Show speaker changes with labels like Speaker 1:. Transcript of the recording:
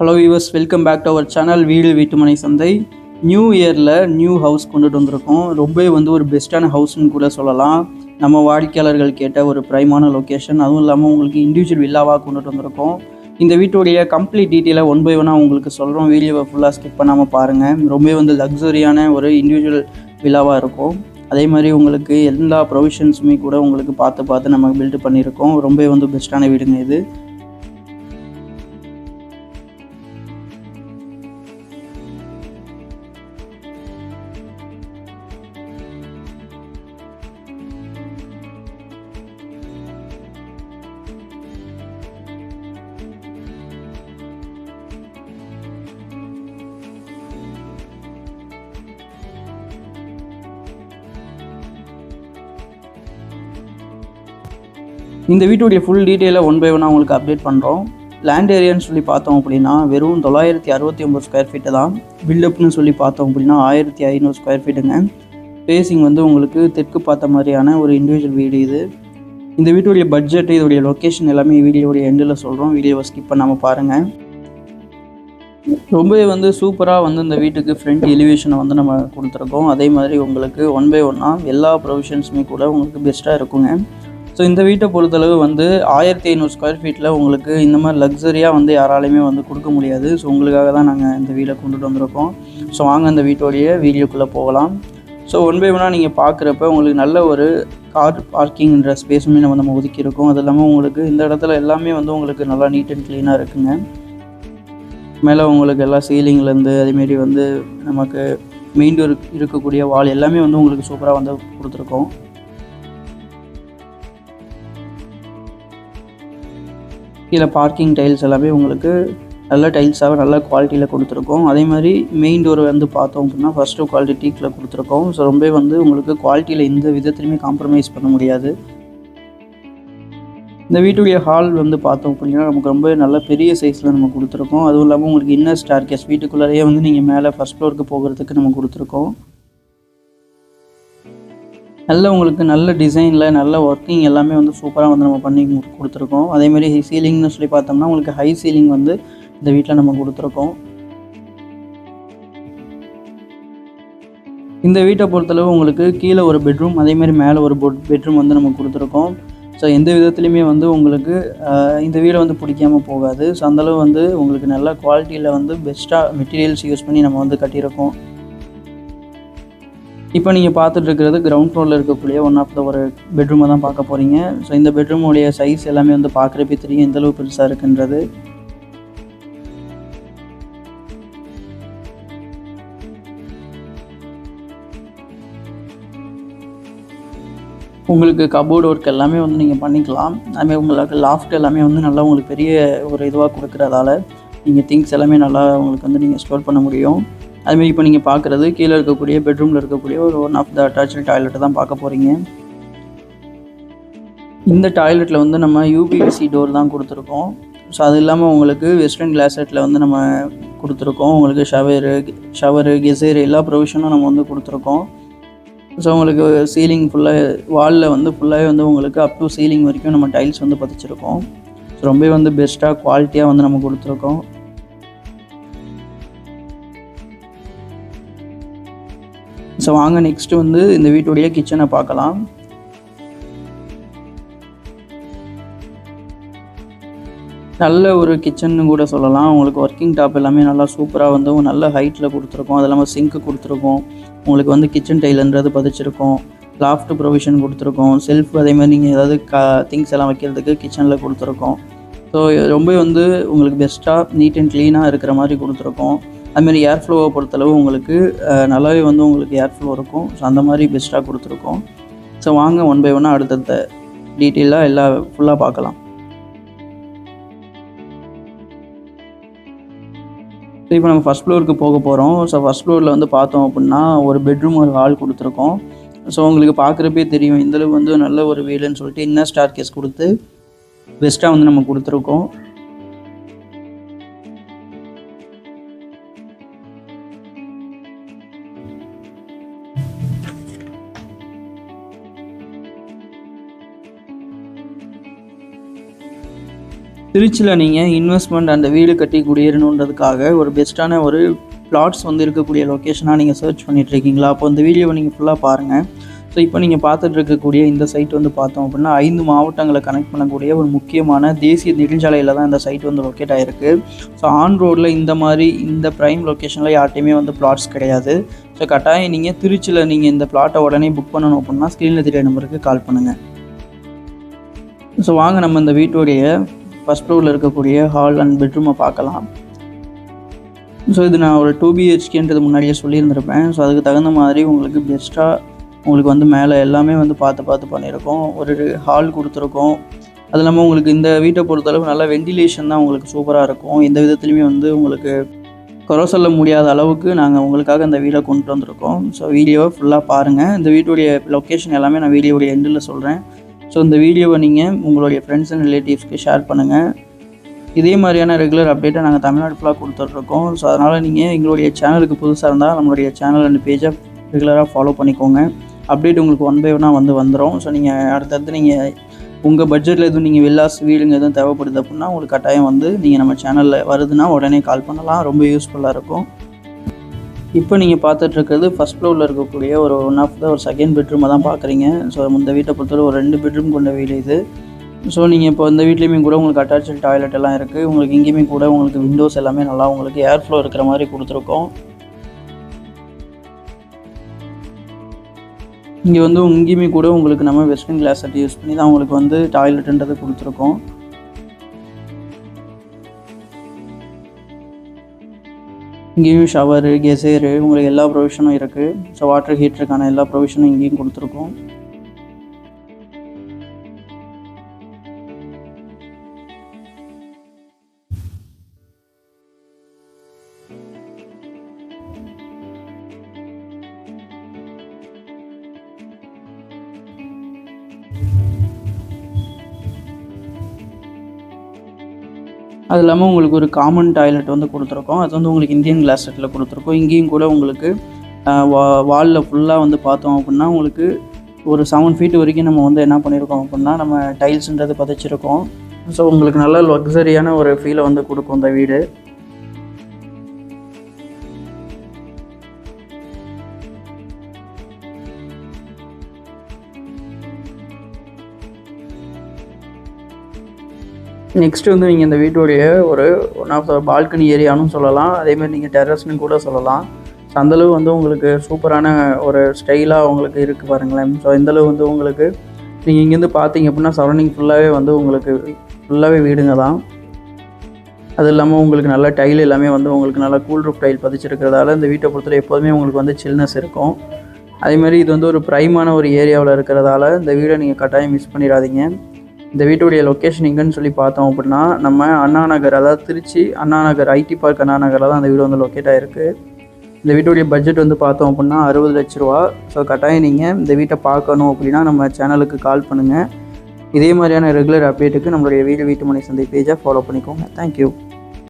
Speaker 1: Hello viewers welcome back to our channel வீடு வீட்டுமனை சந்தை நியூ இயரில் நியூ ஹவுஸ் கொண்டுட்டு வந்திருக்கோம். ரொம்பவே வந்து ஒரு பெஸ்ட்டான ஹவுஸ்னு கூட சொல்லலாம். நம்ம வாடிக்கையாளர்கள் கேட்ட ஒரு ப்ரைமான லொக்கேஷன் அதுவும் இல்லாமல் உங்களுக்கு இண்டிவிஜுவல் வில்லாவாக கொண்டுட்டு வந்திருக்கோம். இந்த வீட்டுடைய கம்ப்ளீட் டீட்டெயிலாக ஒன் பை ஒன்னாக உங்களுக்கு சொல்கிறோம் வீடியோவை ஃபுல்லாக ஸ்கிப் பண்ணாமல் பாருங்கள் ரொம்பவே வந்து லக்ஸரியான ஒரு இண்டிவிஜுவல் வில்லாவாக இருக்கும். அதே மாதிரி உங்களுக்கு எல்லா ப்ரொவிஷன்ஸுமே கூட உங்களுக்கு பார்த்து பார்த்து நம்ம பில்டு பண்ணியிருக்கோம். ரொம்பவே வந்து பெஸ்ட்டான வீடுங்க இது. இந்த வீட்டுடைய ஃபுல் டீட்டெயிலை ஒன் பை ஒன்னாக உங்களுக்கு அப்டேட் பண்ணுறோம் லேண்ட் ஏரியான்னு சொல்லி பார்த்தோம் அப்படின்னா வெறும் தொள்ளாயிரத்தி அறுபத்தி ஒம்பது ஸ்கொயர் ஃபீட்டு தான் பில்டப்னு சொல்லி பார்த்தோம் அப்படின்னா ஆயிரத்தி ஐநூறு ஸ்கொயர் ஃபீட்டுங்க ஃபேஸிங் வந்து உங்களுக்கு தெற்கு பார்த்த மாதிரியான ஒரு இண்டிவிஜுவல் வீடு இது. இந்த வீட்டுடைய பட்ஜெட் இதோடைய லொக்கேஷன் எல்லாமே வீடியோடைய எண்டில் சொல்கிறோம் வீடியோவை ஸ்கிப் பண்ணாமல் பாருங்கள் ரொம்பவே வந்து சூப்பராக வந்து இந்த வீட்டுக்கு ஃப்ரண்ட் எலிவேஷனை வந்து நம்ம கொடுத்துருக்கோம். அதே மாதிரி உங்களுக்கு ஒன் பை ஒன்னாக எல்லா ப்ரொவிஷன்ஸுமே கூட உங்களுக்கு பெஸ்ட்டாக இருக்குங்க. ஸோ இந்த வீட்டை பொறுத்தளவு வந்து ஆயிரத்தி ஐநூறு ஸ்கொயர் ஃபீட்டில் உங்களுக்கு இந்த மாதிரி லக்ஸரியாக வந்து யாராலையுமே வந்து கொடுக்க முடியாது. ஸோ உங்களுக்காக தான் நாங்கள் இந்த வீடை கொண்டுட்டு வந்திருக்கோம். ஸோ வாங்க அந்த வீட்டோடைய வீடியோக்குள்ளே போகலாம். ஸோ ஒன் பை ஒன்னாக நீங்கள் பார்க்குறப்ப உங்களுக்கு நல்ல ஒரு கார் பார்க்கிங்ன்ற ஸ்பேஸுமே நம்ம நம்ம ஒதுக்கியிருக்கோம் அது இல்லாமல் உங்களுக்கு இந்த இடத்துல எல்லாமே வந்து உங்களுக்கு நல்லா நீட் அண்ட் க்ளீனாக இருக்குங்க. மேலே உங்களுக்கு எல்லா சீலிங்லேருந்து அதேமாரி வந்து நமக்கு மெயின் டோர் இருக்கக்கூடிய வால் எல்லாமே வந்து உங்களுக்கு சூப்பராக வந்து கொடுத்துருக்கோம். கீழே பார்க்கிங் டைல்ஸ் எல்லாமே உங்களுக்கு நல்ல டைல்ஸாக நல்ல குவாலிட்டியில் கொடுத்துருக்கோம். அதே மாதிரி மெயின் டோர் வந்து பார்த்தோம் அப்படின்னா ஃபஸ்ட்டு குவாலிட்டி டீக்கில் கொடுத்துருக்கோம். ஸோ ரொம்ப வந்து உங்களுக்கு குவாலிட்டியில் எந்த விதத்துலையுமே காம்ப்ரமைஸ் பண்ண முடியாது. இந்த வீட்டுடைய ஹால் வந்து பார்த்தோம் அப்படின்னா நமக்கு ரொம்ப நல்ல பெரிய சைஸில் நம்ம கொடுத்துருக்கோம். அதுவும் இல்லாமல் உங்களுக்கு இன்னர் ஸ்டார் கேஸ் வீட்டுக்குள்ளேயே வந்து நீங்கள் மேலே ஃபஸ்ட் ஃப்ளோருக்கு போகிறதுக்கு நம்ம கொடுத்துருக்கோம். நல்ல உங்களுக்கு நல்ல டிசைனில் நல்ல ஒர்க்கிங் எல்லாமே வந்து சூப்பராக வந்து நம்ம பண்ணி கொடுத்துருக்கோம். அதேமாதிரி சீலிங்னு சொல்லி பார்த்தோம்னா உங்களுக்கு ஹை சீலிங் வந்து இந்த வீட்டில் நம்ம கொடுத்துருக்கோம். இந்த வீட்டை பொறுத்தளவு உங்களுக்கு கீழே ஒரு பெட்ரூம் அதேமாரி மேலே ஒரு பெட்ரூம் வந்து நம்ம கொடுத்துருக்கோம். ஸோ எந்த விதத்துலையுமே வந்து உங்களுக்கு இந்த வீடை வந்து பிடிக்காம போகாது. ஸோ அந்தளவு வந்து உங்களுக்கு நல்ல குவாலிட்டியில் வந்து பெஸ்ட்டாக மெட்டீரியல்ஸ் யூஸ் பண்ணி நம்ம வந்து கட்டியிருக்கோம். இப்போ நீங்கள் பார்த்துட்டு இருக்கிறது கிரவுண்ட் ஃப்ளோரில் இருக்கக்கூடிய ஒன் ஆஃப் த ஒரு பெட்ரூமை தான் பார்க்க போகிறீங்க ஸோ இந்த பெட்ரூமுடைய சைஸ் எல்லாமே வந்து பார்க்குறப்பே தெரியும் எந்தளவு பெருசாக இருக்குன்றது. உங்களுக்கு கபோர்டு ஒர்க் எல்லாமே வந்து நீங்கள் பண்ணிக்கலாம். அதுமாதிரி உங்களுக்கு லாஃப்ட் எல்லாமே வந்து நல்லா உங்களுக்கு பெரிய ஒரு இதுவாக கொடுக்குறதால நீங்கள் திங்ஸ் எல்லாமே நல்லா உங்களுக்கு வந்து நீங்கள் ஸ்டோர் பண்ண முடியும். அதுமாரி இப்போ நீங்கள் பார்க்குறது கீழே இருக்கக்கூடிய பெட்ரூமில் இருக்கக்கூடிய ஒரு ஒன் ஆஃப் த அட்டாச்சு டாய்லெட்டை தான் பார்க்க போகிறீங்க இந்த டாய்லெட்டில் வந்து நம்ம யூபிவிசி டோர் தான் கொடுத்துருக்கோம். ஸோ அது இல்லாமல் உங்களுக்கு வெஸ்டர்ன் கிளாசெட்டில் வந்து நம்ம கொடுத்துருக்கோம். உங்களுக்கு ஷவரு ஷவரு கெசேரு எல்லா ப்ரொவிஷனும் நம்ம வந்து கொடுத்துருக்கோம். ஸோ உங்களுக்கு சீலிங் ஃபுல்லாக வாலில் வந்து ஃபுல்லாகவே வந்து உங்களுக்கு அப் டு சீலிங் வரைக்கும் நம்ம டைல்ஸ் வந்து பதிச்சிருக்கோம். ஸோ ரொம்பவே வந்து பெஸ்ட்டாக குவாலிட்டியாக வந்து நம்ம கொடுத்துருக்கோம். ஸோ வாங்க நெக்ஸ்ட்டு வந்து இந்த வீட்டுடைய கிச்சனை பார்க்கலாம். நல்ல ஒரு கிச்சன்னு கூட சொல்லலாம். உங்களுக்கு ஒர்க்கிங் டாப் எல்லாமே நல்லா சூப்பராக வந்து நல்ல ஹைட்டில் கொடுத்துருக்கோம். அது இல்லாமல் சிங்க்கு கொடுத்துருக்கோம். உங்களுக்கு வந்து கிச்சன் டைலன்றது பதிச்சிருக்கோம். லாஃப்ட் ப்ரொவிஷன் கொடுத்துருக்கோம். செல்ஃப் அதே மாதிரி நீங்கள் ஏதாவது க திங்ஸ் எல்லாம் வைக்கிறதுக்கு கிச்சனில் கொடுத்துருக்கோம். ஸோ ரொம்ப வந்து உங்களுக்கு பெஸ்ட்டாக நீட் அண்ட் க்ளீனாக இருக்கிற மாதிரி கொடுத்துருக்கோம். அதுமாரி ஏர் ஃப்ளோவை பொறுத்தளவு உங்களுக்கு நல்லாவே வந்து உங்களுக்கு ஏர் ஃப்ளோ இருக்கும். ஸோ அந்த மாதிரி பெஸ்ட்டாக கொடுத்துருக்கோம். ஸோ வாங்க ஒன் பை ஒன்னாக அடுத்தடுத்த டீட்டெயிலாக எல்லா ஃபுல்லாக பார்க்கலாம். ஸோ இப்போ நம்ம ஃபஸ்ட் ஃப்ளோருக்கு போக போகிறோம் ஸோ ஃபஸ்ட் ஃப்ளோரில் வந்து பார்த்தோம் அப்படின்னா ஒரு பெட்ரூம் ஒரு ஹால் கொடுத்துருக்கோம். ஸோ உங்களுக்கு பார்க்குறப்பே தெரியும் இந்தளவு வந்து நல்ல ஒரு வீடுன்னு சொல்லிட்டு இன்னும் ஸ்டார் கேஸ் கொடுத்து பெஸ்ட்டாக வந்து நம்ம கொடுத்துருக்கோம். திருச்சியில் நீங்கள் இன்வெஸ்ட்மெண்ட் அந்த வீடு கட்டி குடியேறணுன்றதுக்காக ஒரு பெஸ்ட்டான ஒரு பிளாட்ஸ் வந்து இருக்கக்கூடிய லொக்கேஷனாக நீங்கள் சர்ச் பண்ணிகிட்ருக்கீங்களா அப்போ இந்த வீடியோவை நீங்கள் ஃபுல்லாக பாருங்கள் ஸோ இப்போ நீங்கள் பார்த்துட்டு இருக்கக்கூடிய இந்த சைட் வந்து பார்த்தோம் அப்படின்னா ஐந்து மாவட்டங்களை கனெக்ட் பண்ணக்கூடிய ஒரு முக்கியமான தேசிய நெடுஞ்சாலையில் தான் இந்த சைட் வந்து லொக்கேட் ஆகிருக்கு ஸோ ஆன் ரோடில் இந்த மாதிரி இந்த ப்ரைம் லொக்கேஷனில் யார்ட்டையுமே வந்து பிளாட்ஸ் கிடையாது. ஸோ கட்டாயம் நீங்கள் திருச்சியில் நீங்கள் இந்த பிளாட்டை உடனே புக் பண்ணணும் அப்படின்னா ஸ்க்ரீனில் தெரிய நம்பருக்கு கால் பண்ணுங்கள் ஸோ வாங்க நம்ம இந்த வீட்டுடைய ஃபஸ்ட் ஃப்ளோரில் இருக்கக்கூடிய ஹால் அண்ட் பெட்ரூமை பார்க்கலாம். ஸோ இது நான் ஒரு டூ பிஹெச்கேன்றது முன்னாடியே சொல்லியிருந்திருப்பேன். ஸோ அதுக்கு தகுந்த மாதிரி உங்களுக்கு பெஸ்ட்டாக உங்களுக்கு வந்து மேலே எல்லாமே வந்து பார்த்து பார்த்து பண்ணியிருக்கோம். ஒரு ஹால் கொடுத்துருக்கோம். அது இல்லாமல் உங்களுக்கு இந்த வீட்டை பொறுத்தளவு நல்லா வெண்டிலேஷன் தான் உங்களுக்கு சூப்பராக இருக்கும். எந்த விதத்துலையுமே வந்து உங்களுக்கு குறை சொல்ல முடியாத அளவுக்கு நாங்கள் உங்களுக்காக இந்த வீடை கொண்டு வந்திருக்கோம். ஸோ வீடியோவை ஃபுல்லாக பாருங்கள் இந்த வீட்டுடைய லொக்கேஷன் எல்லாமே நான் வீடியோடைய எண்டில் சொல்கிறேன் ஸோ இந்த வீடியோவை நீங்கள் உங்களுடைய ஃப்ரெண்ட்ஸ் அண்ட் ரிலேட்டிவ்ஸ்க்கு ஷேர் பண்ணுங்கள் இதே மாதிரியான ரெகுலர் அப்டேட்டை நாங்கள் தமிழ்நாடு ஃபுல்லாக கொடுத்துட்ருக்கோம். ஸோ அதனால் நீங்கள் எங்களுடைய சேனலுக்கு புதுசாக இருந்தால் நம்மளுடைய சேனல் அண்ட் பேஜை ரெகுலராக ஃபாலோ பண்ணிக்கோங்க. அப்டேட் உங்களுக்கு ஒன் பை ஒன்னாக வந்து வந்துடும் ஸோ நீங்கள் அடுத்தடுத்து நீங்கள் உங்கள் பட்ஜெட்டில் எதுவும் நீங்கள் வில்லாஸ் வீடுங்க எதுவும் தேவைப்படுது அப்படின்னா உங்களுக்கு கட்டாயம் வந்து நீங்கள் நம்ம சேனலில் வருதுன்னா உடனே கால் பண்ணலாம். ரொம்ப யூஸ்ஃபுல்லாக இருக்கும். இப்போ நீங்கள் பார்த்துட்ருக்கிறது ஃபஸ்ட் ஃப்ளோரில் இருக்கக்கூடிய ஒரு ஒன் ஆஃப் த ஒரு செகண்ட் பெட்ரூமை தான் பார்க்குறீங்க. ஸோ இந்த வீட்டை பொறுத்தவரை ஒரு ரெண்டு பெட்ரூம் கொண்ட வீடு இது. ஸோ நீங்கள் இப்போ இந்த வீட்லேயுமே கூட உங்களுக்கு அட்டாச்சு டாய்லெட் எல்லாம் இருக்குது உங்களுக்கு இங்கேயுமே கூட உங்களுக்கு விண்டோஸ் எல்லாமே நல்லா உங்களுக்கு ஏர் ஃப்ளோ இருக்கிற மாதிரி கொடுத்துருக்கோம். இங்கே வந்து இங்கேயுமே கூட உங்களுக்கு நம்ம வெஸ்டர்ன் கிளாஸ் செட் யூஸ் பண்ணி தான் உங்களுக்கு வந்து டாய்லெட்டுன்றது கொடுத்துருக்கோம். இங்கேயும் ஷவரு கெசேரு உங்களுக்கு எல்லா ப்ரொவிஷனும் இருக்குது ஸோ வாட்டர் ஹீட்டருக்கான எல்லா ப்ரொவிஷனும் இங்கேயும் கொடுத்துருக்கோம். அது இல்லாமல் உங்களுக்கு ஒரு காமன் டாய்லெட் வந்து கொடுத்துருக்கோம். அது வந்து உங்களுக்கு இந்தியன் கிளாஸ் செட்டில் கொடுத்துருக்கோம். இங்கேயும் கூட உங்களுக்கு வா வாலில் ஃபுல்லாக வந்து பார்த்தோம் அப்படின்னா உங்களுக்கு ஒரு செவன் ஃபீட் வரைக்கும் நம்ம வந்து என்ன பண்ணியிருக்கோம் அப்படின்னா நம்ம டைல்ஸுன்றது பதிச்சிருக்கோம். ஸோ உங்களுக்கு நல்ல லக்ஸரியான ஒரு ஃபீலை வந்து கொடுக்கும் இந்த வீடு. நெக்ஸ்ட்டு வந்து நீங்கள் இந்த வீட்டுடைய ஒரு ஒன் ஆஃப் த பால்கனி ஏரியானும் சொல்லலாம். அதேமாதிரி நீங்கள் டெரஸ்னு கூட சொல்லலாம். ஸோ அந்தளவு வந்து உங்களுக்கு சூப்பரான ஒரு ஸ்டைலாக உங்களுக்கு இருக்குது பாருங்களேன். ஸோ இந்தளவு வந்து உங்களுக்கு நீங்கள் இங்கேருந்து பார்த்தீங்க அப்படின்னா சரௌண்டிங் ஃபுல்லாகவே வந்து உங்களுக்கு ஃபுல்லாகவே வீடுங்க தான். அது இல்லாமல் உங்களுக்கு நல்ல டைல் எல்லாமே வந்து உங்களுக்கு நல்லா கூல் ரூப் டைல் பதிச்சிருக்கிறதால இந்த வீட்டை பொறுத்தவரை எப்போதுமே உங்களுக்கு வந்து சில்னஸ் இருக்கும். அதேமாதிரி இது வந்து ஒரு ப்ரைமான ஒரு ஏரியாவில் இருக்கிறதால இந்த வீடை நீங்கள் கட்டாயம் மிஸ் பண்ணிடாதீங்க. இந்த வீட்டுடைய லொக்கேஷன் எங்கன்னு சொல்லி பார்த்தோம் அப்படின்னா நம்ம அண்ணா நகர் அதாவது திருச்சி அண்ணா நகர் ஐடி பார்க் அண்ணா நகரில் தான் அந்த வீடு வந்து லொக்கேட் ஆகிருக்கு இந்த வீட்டுடைய பட்ஜெட் வந்து பார்த்தோம் அப்படின்னா அறுபது லட்ச ரூபா. ஸோ கட்டாயம் நீங்கள் இந்த வீட்டை பார்க்கணும் அப்படின்னா நம்ம சேனலுக்கு கால் பண்ணுங்கள் இதே மாதிரியான ரெகுலர் அப்டேட்டுக்கு நம்மளுடைய வீடு வீட்டு மனை சந்தை பேஜை ஃபாலோ பண்ணிக்கோங்க. தேங்க்யூ